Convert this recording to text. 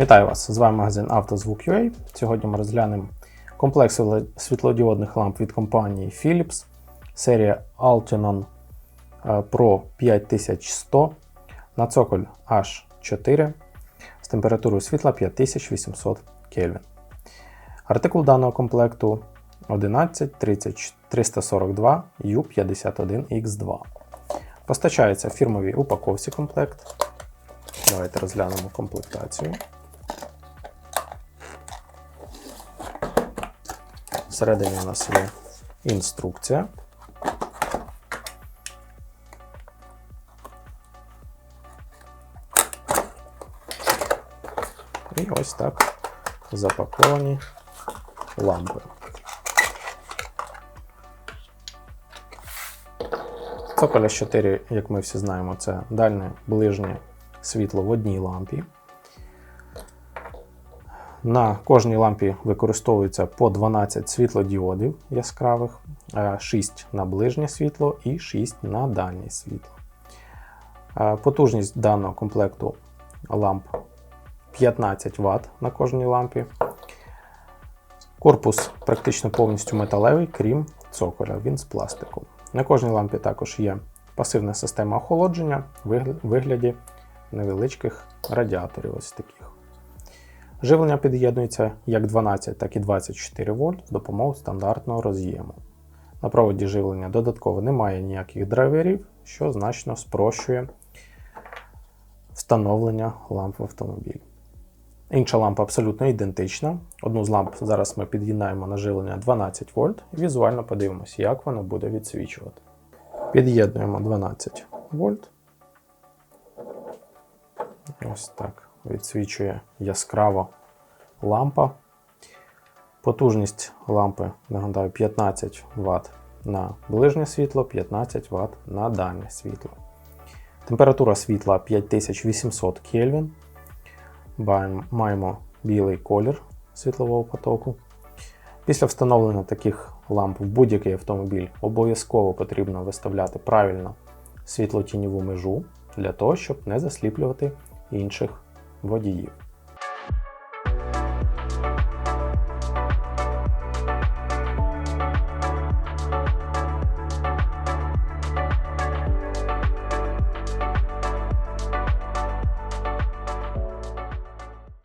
Вітаю вас! З вами магазин «Автозвук.UA». Сьогодні ми розглянемо комплекс світлодіодних ламп від компанії Philips, серія Altenon е, Pro 5100 на цоколь H4 з температурою світла 5800 Кельвін. Артикул даного комплекту 11342 U51X2. Постачається в фірмовій упаковці комплект. Давайте розглянемо комплектацію. Всередині у нас є інструкція. І ось так запаковані лампи. Цоколя 4, як ми всі знаємо, це дальне ближнє світло в одній лампі. На кожній лампі використовується по 12 світлодіодів яскравих, 6 на ближнє світло і 6 на дальнє світло. Е, Потужність даного комплекту ламп 15 Вт на кожній лампі. Корпус практично повністю металевий, крім цоколя, він з пластику. На кожній лампі також є пасивна система охолодження в вигляді невеличких радіаторів ось таких. Живлення під'єднується як 12, так і 24 вольт з допомогою стандартного роз'єму. На проводі живлення додатково немає ніяких драйверів, що значно спрощує встановлення ламп в автомобілі. Інша лампа абсолютно ідентична. Одну з ламп зараз ми під'єднаємо на живлення 12 вольт і візуально подивимося, як воно буде відсвічувати. Під'єднуємо 12 вольт. Ось так відсвічує яскраво лампа. Потужність лампи, нагадаю, 15 Вт на ближнє світло, 15 Вт на дальнє світло. Температура світла 5800 Кельвін. Маємо білий колір світлового потоку. Після встановлення таких ламп в будь-який автомобіль обов'язково потрібно виставляти правильно світлотіньову межу для того, щоб не засліплювати інших водіїв.